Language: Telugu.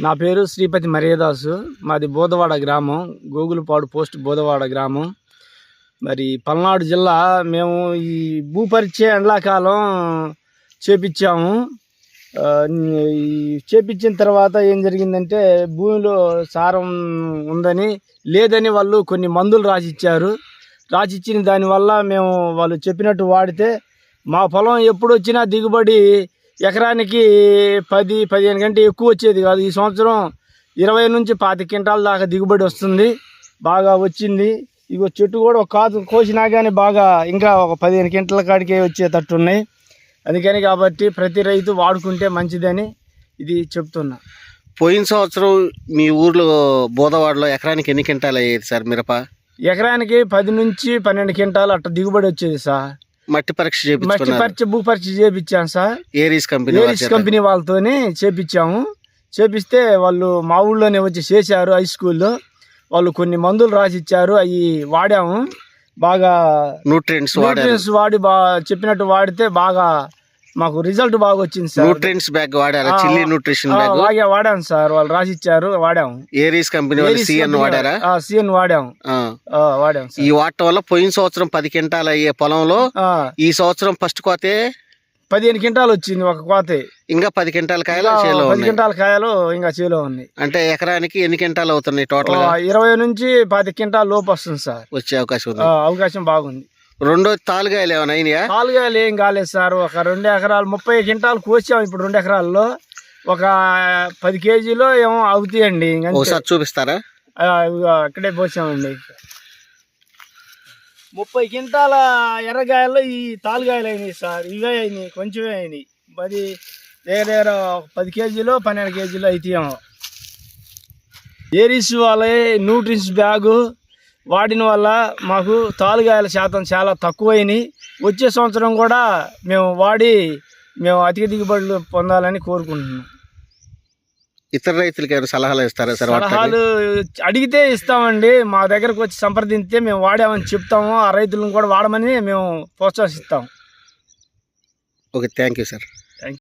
నా పేరు శ్రీపతి మర్యాదాసు. మాది బోధవాడ గ్రామం. గోగులపాడు పోస్ట్ బోధవాడ గ్రామం. మరి పల్నాడు జిల్లా మేము ఈ భూపరిచయ ఎండాకాలం చేపించాము. ఈ చేపించిన తర్వాత ఏం జరిగిందంటే భూమిలో సారం ఉందని లేదని వాళ్ళు కొన్ని మందులు రాసిచ్చారు. రాసిచ్చిన దానివల్ల మేము వాళ్ళు చెప్పినట్టు వాడితే మా పొలం ఎప్పుడు వచ్చినా దిగుబడి ఎకరానికి పది పదిహేను గంట ఎక్కువ వచ్చేది కాదు. ఈ సంవత్సరం ఇరవై నుంచి పాతి క్వింటాల దాకా దిగుబడి వస్తుంది. బాగా వచ్చింది. ఇగో చెట్టు కూడా ఒక కాదు కోసినా కానీ బాగా ఇంకా ఒక పదిహేను క్వింటల కాడికే వచ్చేటట్టు ఉన్నాయి. అందుకని కాబట్టి ప్రతి రైతు వాడుకుంటే మంచిదని ఇది చెప్తున్నా. పోయిన సంవత్సరం మీ ఊర్లో బోధవాడలో ఎకరానికి ఎన్ని క్వింటాలు అయ్యేది సార్ మిరప? ఎకరానికి పది నుంచి పన్నెండు క్వింటాలు అట్ట దిగుబడి వచ్చేది సార్. మట్టి పరీక్ష మట్టి పరీక్ష భూ పరీక్ష sir. Aries company Aries. Company వాళ్ళతోని చేపించాము. చేపిస్తే వాళ్ళు మా ఊళ్ళోనే వచ్చి చేశారు హై స్కూల్లో వాళ్ళు కొన్ని మందులు రాసి ఇచ్చారు అవి వాడాము. బాగా న్యూట్రియంట్స్ వాడారు. న్యూట్రియన్స్ వాడి బా చెప్పినట్టు వాడితే బాగా మాకు రిజల్ట్ బాగా వచ్చింది సార్. న్యూట్రియంట్స్ బ్యాగ్ వాడారా? చిల్లీ న్యూట్రిషన్ బ్యాగ్ వాగా వాడాము సార్. వాళ్ళు రాసి ఇచ్చారు వాడాము ఏరీస్ కంపెనీ వాళ్ళు సిఎన్ వాడారా? సిఎన్ ఆ. ఆ, వాడాము సార్. ఈ వాడటం వల్ల పోయిన సంవత్సరం పది క్వింటాలు అయ్యే పొలంలో ఈ సంవత్సరం ఫస్ట్ కోతే? పదిహేను క్వింటాలు వచ్చింది ఒక కోతే. ఇంకా పది క్వింటాల కాయలు చేలో పది క్వింటాల కాయలు ఇంకా చేలో ఉన్నాయి. అంటే ఎకరానికి ఎన్ని క్వింటాలు అవుతున్నాయి టోటల్ ఇరవై నుంచి పది క్వింటాల లోపు వస్తుంది సార్. వచ్చే అవకాశం ఉంది. ఆ, అవకాశం బాగుంది. రెండో తాలుగాయలు ఏమైనా అయినాయా? కాలుగాయలు ఏం కాలేదు సార్. ఒక రెండు ఎకరాలు ముప్పై క్వింటాలు కోసాం ఇప్పుడు రెండు ఎకరాల్లో. ఒక పది కేజీలో ఏమో అవుతాయండి. ఒకసారి చూపిస్తారా? అక్కడే పోసామండి. ముప్పై క్వింటాల ఎర్రగాయల్లో ఈ తాలుగాయలు అయినాయి సార్. ఇవే అయినాయి కొంచెమే అయినాయి. పది దగ్గర దగ్గర పది కేజీలు పన్నెండు కేజీలు అయితాయేమో ఏరీస్ వాళ్ళ న్యూట్రిన్స్ బ్యాగు వాడిన వల్ల మాకు తాలుగాయల శాతం చాలా తక్కువైనాయి. వచ్చే సంవత్సరం కూడా మేము వాడి మేము అధిక దిగుబడులు పొందాలని కోరుకుంటున్నాం. ఇతర రైతులకి ఏమైనా సలహాలు ఇస్తారా సార్? సలహాలు అడిగితే ఇస్తామండి. మా దగ్గరకు వచ్చి సంప్రదించితే మేము వాడామని చెప్తాము. ఆ రైతులను కూడా వాడమని మేము ప్రోత్సహిస్తాం. Okay thank you sir.